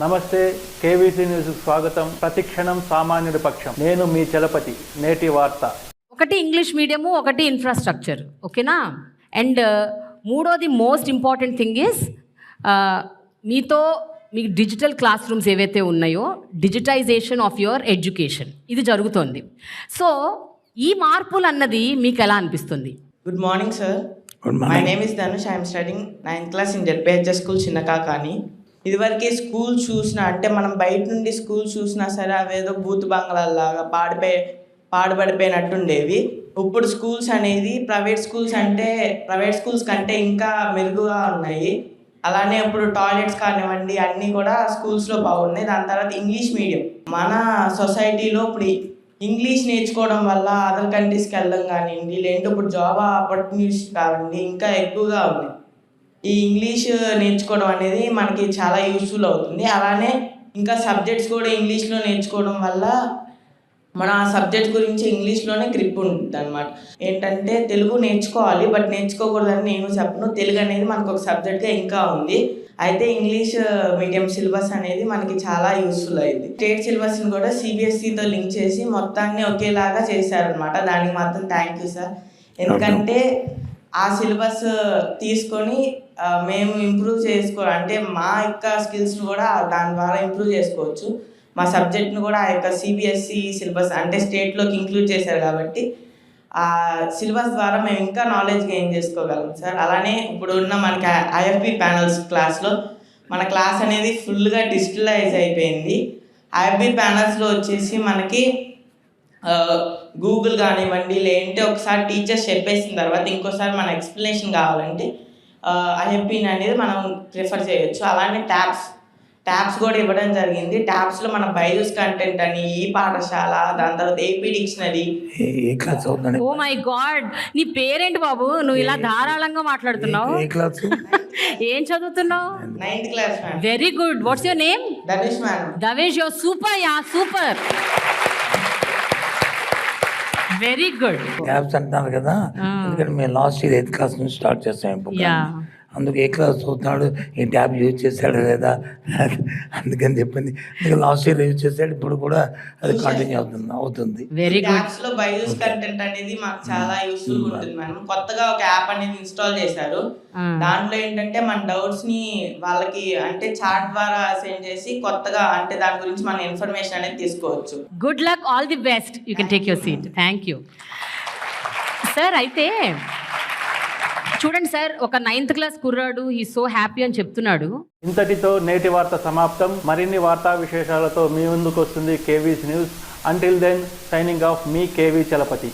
నమస్తే KVC news స్వాగతం. ప్రతిక్షణం సామాన్యుడి పక్షం. నేను మీ చలపతి నేటి వార్త. ఒకటి ఇంగ్లీష్ మీడియము ఒకటి ఇన్ఫ్రాస్ట్రక్చర్ ఓకేనా? అండ్ మూడోది మోస్ట్ ఇంపార్టెంట్ థింగ్ ఇస్ మీతో మీ డిజిటల్ క్లాస్ రూమ్స్ ఏవైతే ఉన్నాయో డిజిటైజేషన్ ఆఫ్ యువర్ ఎడ్యుకేషన్ ఇది జరుగుతోంది. సో ఈ మార్పులు అన్నది మీకు ఎలా అనిపిస్తుంది? Good morning sir my. Name is Dhanush I'm studying ninth class in ZPHS school Chinnakakani ఇదివరకే స్కూల్ చూసినా అంటే మనం బయట నుండి స్కూల్ చూసినా సరే అవేదో బూత్ బంగ్లాల్లాగా పాడిపోయి పాడుపడిపోయినట్టుండేవి ఇప్పుడు స్కూల్స్ అనేది ప్రైవేట్ స్కూల్స్ అంటే ప్రైవేట్ స్కూల్స్ కంటే ఇంకా మెరుగుగా ఉన్నాయి. అలానే ఇప్పుడు టాయిలెట్స్ కానివ్వండి అన్నీ కూడా స్కూల్స్లో బాగున్నాయి. దాని తర్వాత ఇంగ్లీష్ మీడియం. మన సొసైటీలో ఇప్పుడు ఇంగ్లీష్ నేర్చుకోవడం వల్ల అదర్ కంట్రీస్కి వెళ్ళడం కానివ్వండి లేదంటే ఇప్పుడు జాబ్ ఆపర్చునిటీస్ కావండి ఇంకా ఎక్కువగా ఉన్నాయి. ఈ ఇంగ్లీష్ నేర్చుకోవడం అనేది మనకి చాలా యూస్ఫుల్ అవుతుంది. అలానే ఇంకా సబ్జెక్ట్స్ కూడా ఇంగ్లీష్లో నేర్చుకోవడం వల్ల మన ఆ సబ్జెక్ట్ గురించి ఇంగ్లీష్లోనే గ్రిప్ ఉంటుంది అనమాట ఏంటంటే తెలుగు నేర్చుకోవాలి బట్ నేర్చుకోకూడదని నేను చెప్పను. తెలుగు అనేది మనకు ఒక సబ్జెక్ట్గా ఇంకా ఉంది. అయితే ఇంగ్లీష్ మీడియం సిలబస్ అనేది మనకి చాలా యూస్ఫుల్ అయింది. స్టేట్ సిలబస్ని కూడా సిబిఎస్ఈతో లింక్ చేసి మొత్తాన్ని ఒకేలాగా చేశారనమాట దానికి మాత్రం థ్యాంక్ యూ సార్ ఎందుకంటే ఆ సిలబస్ తీసుకొని మేము ఇంప్రూవ్ చేసుకో అంటే మా యొక్క స్కిల్స్ కూడా దాని ద్వారా ఇంప్రూవ్ చేసుకోవచ్చు. మా సబ్జెక్ట్ను కూడా ఆ యొక్క సిబిఎస్ఈ సిలబస్ అంటే స్టేట్లోకి ఇంక్లూడ్ చేశారు కాబట్టి ఆ సిలబస్ ద్వారా మేము ఇంకా నాలెడ్జ్ గెయిన్ చేసుకోగలం సార్. అలానే ఇప్పుడు ఉన్న మనకి ఐఎఫ్బి ప్యానల్స్ క్లాస్లో మన క్లాస్ అనేది ఫుల్గా డిజిటలైజ్ అయిపోయింది. ఐఎఫ్బి ప్యానల్స్లో వచ్చేసి మనకి గూగుల్ కానివ్వండి లేదంటే ఒకసారి టీచర్స్ చెప్పేసిన తర్వాత ఇంకోసారి మన ఎక్స్ప్లెనేషన్ కావాలంటే ఐఎఫ్బిన్ అనేది మనం ప్రిఫర్ చేయొచ్చు. అలానే ట్యాబ్స్ ట్యాబ్స్ కూడా ఇవ్వడం జరిగింది. ట్యాబ్స్లో మన బైజూస్ కంటెంట్ అని ఈ పాఠశాల దాని తర్వాత AP dictionary oh my god నీ పేరేంటి బాబు? నువ్వు ఇలా ధారాళంగా మాట్లాడుతున్నావు? ఏ క్లాస్ ఏం చదువుతున్నావు? Ninth class ma'am very good what's your name Dhanush ma'am Davesh your super yeah super very good tabs అంటున్నారు కదా ఎందుకంటే మేము లాస్ట్ ఇయర్ ఎయిత్ క్లాస్ నుంచి స్టార్ట్ చేస్తాం ఇప్పుడు Yeah. అందుకు ఏ క్లాస్ చదువుతున్నాడు? ఈ ట్యాబ్ యూజ్ చేశాడు లేదా? అందుకని చెప్పింది. అందుకే లాస్ట్ ఇయర్ యూజ్ చేశాడు ఇప్పుడు కూడా అది కంటిన్యూ అవుతుంది అవుతుంది. వెరీ గుడ్ యాప్స్లో బైజూస్ కంటెంట్ అనేది మాకు చాలా యూస్ఫుల్ ఉంటుంది మేడం. కొత్తగా ఒక యాప్ అనేది ఇన్స్టాల్ చేశారు. దాంట్లో ఏంటంటే మన డౌట్స్ని వాళ్ళకి అంటే చాట్ ద్వారా సెండ్ చేసి కొత్తగా అంటే దాని గురించి మన ఇన్ఫర్మేషన్ అనేది తీసుకోవచ్చు. Good luck all the best you can take your seat thank you sir అయితే చూడండి సార్ ఒక నైన్త్ క్లాస్ కుర్రాడు ఈ సో హ్యాపీ అని చెప్తున్నాడు. ఇంతటితో నేటి వార్త సమాప్తం. మరిన్ని వార్తా విశేషాలతో మీ ముందుకు వస్తుంది KV's news. Until then signing off మీ కేవీ చలపతి.